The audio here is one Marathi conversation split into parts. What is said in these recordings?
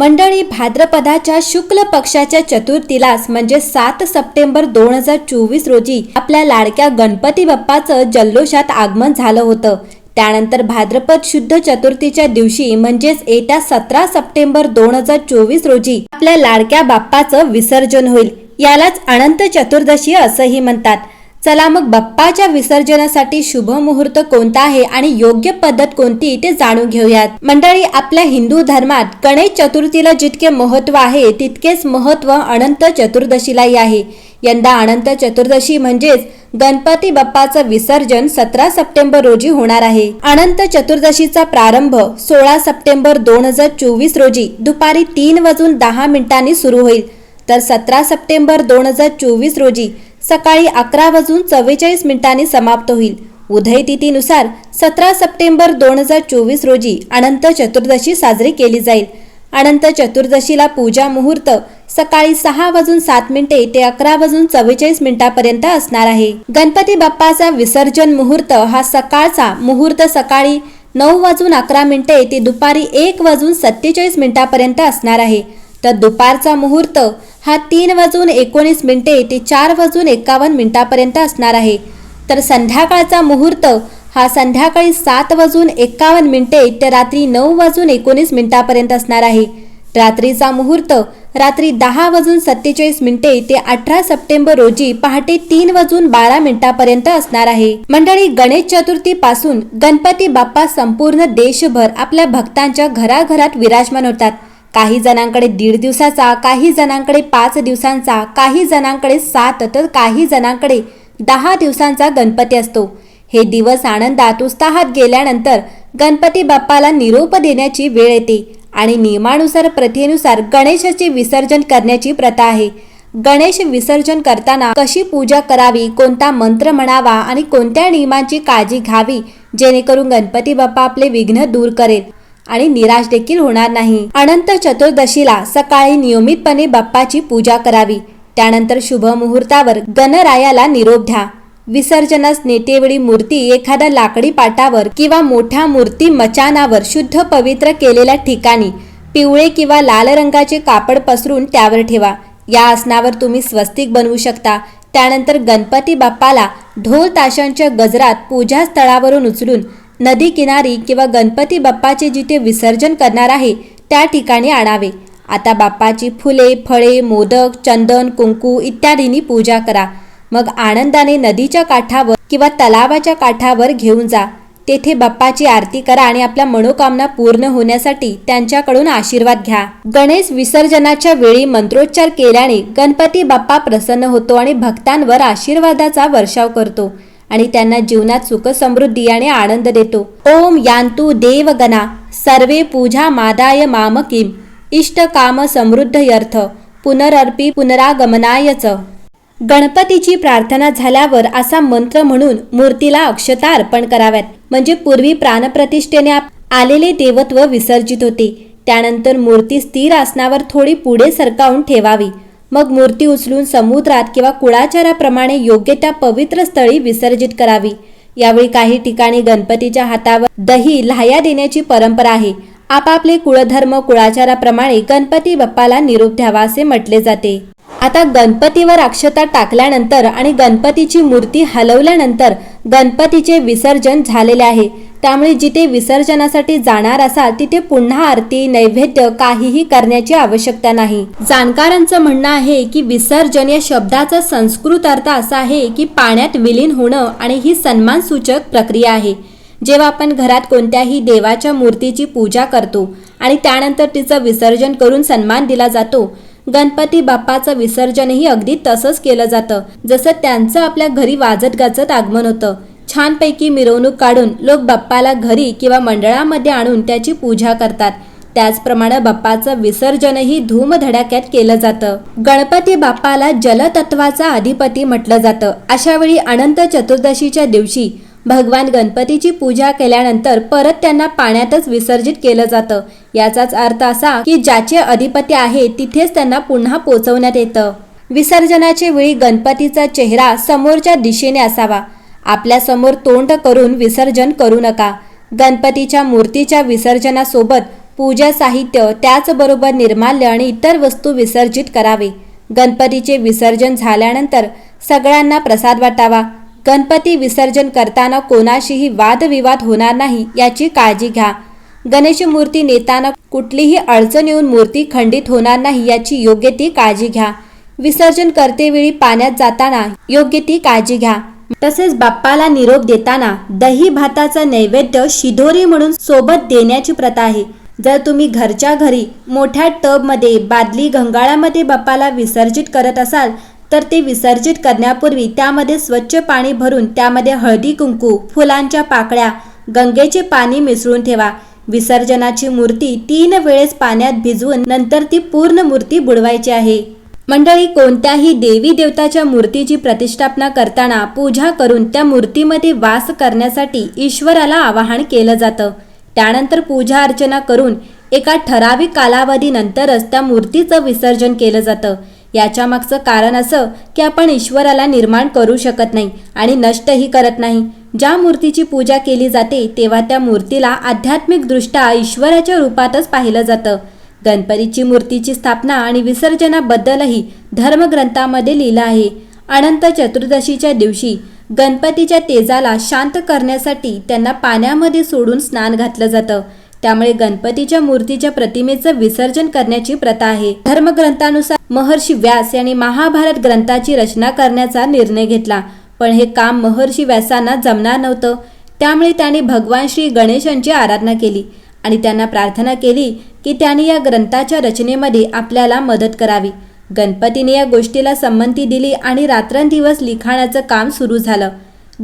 मंडळी भाद्रपदाच्या शुक्ल पक्षाच्या चतुर्थीलाच म्हणजे सात सप्टेंबर दोन हजार चोवीस रोजी आपल्या लाडक्या गणपती बाप्पाचं जल्लोषात आगमन झालं होतं. त्यानंतर भाद्रपद शुद्ध चतुर्थीच्या दिवशी म्हणजेच येत्या सतरा सप्टेंबर दोन हजार चोवीस रोजी आपल्या लाडक्या बाप्पाचं विसर्जन होईल. यालाच अनंत चतुर्दशी असंही म्हणतात. चला मग बाप्पाच्या विसर्जनासाठी शुभ मुहूर्त कोणता आहे आणि योग्य पद्धत कोणती ते जाणून घेऊयात. मंडळी आपल्या हिंदू धर्मात गणेश चतुर्थीला जितके महत्त्व आहे तितकेच महत्त्व अनंत चतुर्दशीलाही आहे. यंदा अनंत चतुर्दशी म्हणजेच गणपती बाप्पाचं विसर्जन सतरा सप्टेंबर रोजी होणार आहे. अनंत चतुर्दशीचा प्रारंभ सोळा सप्टेंबर दोन हजार चोवीस रोजी दुपारी तीन वाजून दहा मिनिटांनी सुरू होईल. तर सतरा सप्टेंबर दोन हजार चोवीस रोजी सकाळी अकरा वाजून चव्वेचाळीस मिनिटांनी समाप्त होईल. उदयतिथीनुसार सतरा सप्टेंबर दोन हजार चोवीस रोजी अनंत चतुर्दशी साजरी केली जाईल. अनंत चतुर्दशीला पूजा मुहूर्त सकाळी सहा वाजून सात मिनिटे ते अकरा वाजून चव्वेचाळीस मिनिटापर्यंत असणार आहे. गणपती बाप्पाचा विसर्जन मुहूर्त हा सकाळचा मुहूर्त सकाळी नऊ वाजून अकरा मिनिटे ते दुपारी एक वाजून सत्तेचाळीस मिनिटापर्यंत असणार आहे. तर दुपारचा मुहूर्त हा तीन वाजून एकोणीस मिनिटे ते चार वाजून एकावन्न मिनिटापर्यंत असणार आहे. तर संध्याकाळचा मुहूर्त हा संध्याकाळी सात वाजून एकावन्न मिनिटे ते रात्री नऊ वाजून एकोणीस मिनिटापर्यंत असणार आहे. रात्रीचा मुहूर्त रात्री दहा वाजून सत्तेचाळीस मिनिटे ते अठरा सप्टेंबर रोजी पहाटे तीन वाजून बारा मिनिटापर्यंत असणार आहे. मंडळी गणेश चतुर्थी पासून गणपती बाप्पा संपूर्ण देशभर आपल्या भक्तांच्या घराघरात विराजमान होतात. काही जणांकडे दीड दिवसाचा काही जणांकडे पाच दिवसांचा काही जणांकडे सात तर काही जणांकडे दहा दिवसांचा गणपती असतो. हे दिवस आनंदात उत्साहात गेल्यानंतर गणपती बाप्पाला निरोप देण्याची वेळ येते आणि नियमानुसार प्रथेनुसार गणेशाचे विसर्जन करण्याची प्रथा आहे. गणेश विसर्जन करताना कशी पूजा करावी कोणता मंत्र म्हणावा आणि कोणत्या नियमांची काळजी घ्यावी जेणेकरून गणपती बाप्पा आपले विघ्न दूर करेल. आणि निराश देखील होणार नाही. अनंत चतुर्दशीला सकाळी नियमितपणे बाप्पाची पूजा करावी. त्यानंतर शुभ मुहूर्तावर गणरायाला निरोप द्या. विसर्जनास नेतेवेळी मूर्ती एखाद्या लाकडी पाटावर किंवा मोठ्या मूर्ती मचानावर शुद्ध पवित्र केलेल्या ठिकाणी पिवळे किंवा लाल रंगाचे कापड पसरून त्यावर ठेवा. या आसनावर तुम्ही स्वस्तिक बनवू शकता. त्यानंतर गणपती बाप्पाला ढोल ताशांच्या गजरात पूजा स्थळावरून उचलून नदी किनारी किंवा गणपती बाप्पाचे जिथे विसर्जन करणार आहे त्या ठिकाणी आणावे. आता बाप्पाची फुले फळे मोदक चंदन कुंकू इत्यादींनी पूजा करा. मग आनंदाने नदीच्या काठावर किंवा तलावाच्या काठावर घेऊन जा. तेथे बाप्पाची आरती करा आणि आपल्या मनोकामना पूर्ण होण्यासाठी त्यांच्याकडून आशीर्वाद घ्या. गणेश विसर्जनाच्या वेळी मंत्रोच्चार केल्याने गणपती बाप्पा प्रसन्न होतो आणि भक्तांवर आशीर्वादाचा वर्षाव करतो. आणि त्यांना जीवनात सुख समृद्धी आणि आनंद देतो. ओम यांतु देवगणा सर्वे पूजा मादाय मामकीम इष्ट काम समृद्ध अर्थ पुनरर्पी पुनरागमनायच. गणपतीची प्रार्थना झाल्यावर असा मंत्र म्हणून मूर्तीला अक्षता अर्पण कराव्यात. म्हणजे पूर्वी प्राणप्रतिष्ठेने आलेले देवत्व विसर्जित होते. त्यानंतर मूर्ती स्थिर आसनावर थोडी पुढे सरकावून ठेवावी. मग मूर्ती उचलून समुद्रात किंवा कुळाचाराप्रमाणे योग्य त्या पवित्र स्थळी विसर्जित करावी. यावेळी काही ठिकाणी गणपतीच्या हातावर दही लाह्या देण्याची परंपरा आहे. आपापले कुळधर्म कुळाचाराप्रमाणे गणपती बाप्पाला निरोप द्यावा असे म्हटले जाते. आता गणपतीवर अक्षता टाकल्यानंतर आणि गणपतीची मूर्ती हलवल्यानंतर गणपतीचे विसर्जन झालेले आहे. त्यामुळे जिथे विसर्जनासाठी जाणार असाल तिथे पुन्हा आरती नैवेद्य काहीही करण्याची आवश्यकता नाही. जाणकारांचं म्हणणं आहे की विसर्जन या शब्दाचा संस्कृत अर्थ असा आहे की पाण्यात विलीन होणं आणि ही सन्मान सूचक प्रक्रिया आहे. जेव्हा आपण घरात कोणत्याही देवाच्या मूर्तीची पूजा करतो आणि त्यानंतर तिचं विसर्जन करून सन्मान दिला जातो गणपती बाप्पाचं विसर्जनही अगदी तसंच केलं जातं. जसं त्यांचं आपल्या घरी वाजत गाजत आगमन होतं छानपैकी मिरवणूक काढून लोक बाप्पाला घरी किंवा मंडळामध्ये आणून त्याची पूजा करतात. त्याचप्रमाणे बाप्पाचं विसर्जनही धूमधडाक्यात केलं जातं. गणपती बाप्पाला जलतत्वाचा अधिपती म्हटलं जातं. अशा वेळी अनंत चतुर्दशीच्या दिवशी भगवान गणपतीची पूजा केल्यानंतर परत त्यांना पाण्यातच विसर्जित केलं जातं. याचाच अर्थ असा की ज्याचे अधिपती आहे तिथेच त्यांना पुन्हा पोचवण्यात येतं. विसर्जनाच्या वेळी गणपतीचा चेहरा समोरच्या दिशेने असावा. आपल्यासमोर तोंड करून विसर्जन करू नका. गणपतीच्या मूर्तीच्या विसर्जनासोबत पूजा साहित्य त्याचबरोबर निर्माल्य आणि इतर वस्तू विसर्जित करावे. गणपतीचे विसर्जन झाल्यानंतर सगळ्यांना प्रसाद वाटावा. गणपती विसर्जन करताना कोणाशीही वादविवाद होणार नाही याची काळजी घ्या. गणेश मूर्ती नेताना कुठलीही अडचण येऊन मूर्ती खंडित होणार नाही याची योग्य ती काळजी घ्या. विसर्जन करतेवेळी पाण्यात जाताना योग्य ती काळजी घ्या. तसेच बाप्पाला निरोप देताना दही भाताचा नैवेद्य शिदोरी म्हणून सोबत देण्याची प्रथा आहे. जर तुम्ही घरच्या घरी मोठ्या टबमध्ये बादली घंगाळामध्ये बाप्पाला विसर्जित करत असाल तर ते विसर्जित करण्यापूर्वी त्यामध्ये स्वच्छ पाणी भरून त्यामध्ये हळदी कुंकू फुलांच्या पाकळ्या गंगेचे पाणी मिसळून ठेवा. विसर्जनाची मूर्ती तीन वेळेस पाण्यात भिजवून नंतर ती पूर्ण मूर्ती बुडवायची आहे. मंडळी कोणत्याही देवी देवताच्या मूर्तीची प्रतिष्ठापना करताना पूजा करून त्या मूर्तीमध्ये वास करण्यासाठी ईश्वराला आवाहन केलं जातं. त्यानंतर पूजा अर्चना करून एका ठराविक कालावधीनंतरच त्या मूर्तीचं विसर्जन केलं जातं. याच्या मागचं कारण असं की आपण ईश्वराला निर्माण करू शकत नाही आणि नष्टही करत नाही. ज्या मूर्तीची पूजा केली जाते तेव्हा त्या मूर्तीला आध्यात्मिकदृष्ट्या ईश्वराच्या रूपातच पाहिलं जातं. गणपतीची मूर्तीची स्थापना आणि विसर्जनाबद्दलही धर्मग्रंथामध्ये लिहिलं आहे. अनंत चतुर्दशीच्या दिवशी गणपतीच्या तेजाला शांत करण्यासाठी त्यांना पाण्यामध्ये सोडून स्नान घातलं जातं. त्यामुळे गणपतीच्या मूर्तीच्या प्रतिमेचं विसर्जन करण्याची प्रथा आहे. धर्मग्रंथानुसार महर्षी व्यास यांनी महाभारत ग्रंथाची रचना करण्याचा निर्णय घेतला. पण हे काम महर्षी व्यासांना जमणार नव्हतं. त्यामुळे त्यांनी भगवान श्री गणेशांची आराधना केली. आणि त्यांना प्रार्थना केली की त्यांनी या ग्रंथाच्या रचनेमध्ये आपल्याला मदत करावी. गणपतीने या गोष्टीला संमती दिली आणि रात्रंदिवस लिखाणाचं काम सुरू झालं.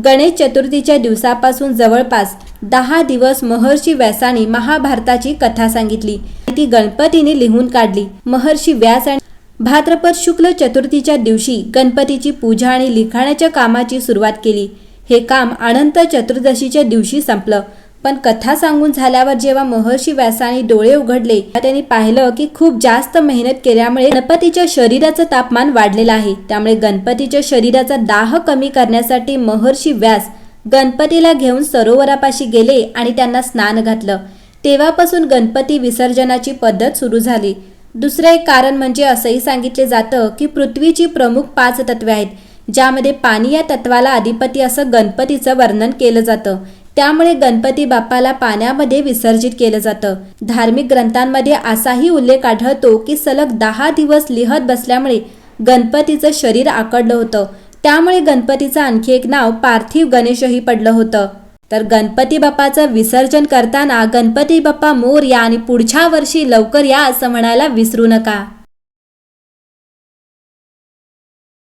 गणेश चतुर्थीच्या दिवसापासून जवळपास दहा दिवस महर्षी व्यासाने महाभारताची कथा सांगितली. ती गणपतीने लिहून काढली. महर्षी व्यास आणि भाद्रपद शुक्ल चतुर्थीच्या दिवशी गणपतीची पूजा आणि लिखाणाच्या कामाची सुरुवात केली. हे काम अनंत चतुर्दशीच्या दिवशी संपलं. पण कथा सांगून झाल्यावर जेव्हा महर्षी व्यासाने डोळे उघडले त्यांनी पाहिलं की खूप जास्त मेहनत केल्यामुळे गणपतीच्या शरीराचं तापमान वाढलेलं आहे. त्यामुळे गणपतीच्या शरीराचा दाह कमी करण्यासाठी महर्षी व्यास गणपतीला घेऊन सरोवरापाशी गेले आणि त्यांना स्नान घातलं. तेव्हापासून गणपती विसर्जनाची पद्धत सुरू झाली. दुसरं एक कारण म्हणजे असंही सांगितले जातं की पृथ्वीची प्रमुख पाच तत्वे आहेत ज्यामध्ये पाणी या तत्वाला अधिपती असं गणपतीचं वर्णन केलं जातं. त्यामुळे गणपती बाप्पाला पाण्यामध्ये विसर्जित केलं जातं. धार्मिक ग्रंथांमध्ये असाही उल्लेख आढळतो की सलग दहा दिवस लिहत बसल्यामुळे गणपतीचं शरीर आकडलं होतं. त्यामुळे गणपतीचं आणखी एक नाव पार्थिव गणेशही पडलं होतं. तर गणपती बाप्पाचं विसर्जन करताना गणपती बाप्पा मोर या आणि पुढच्या वर्षी लवकर या असं म्हणायला विसरू नका.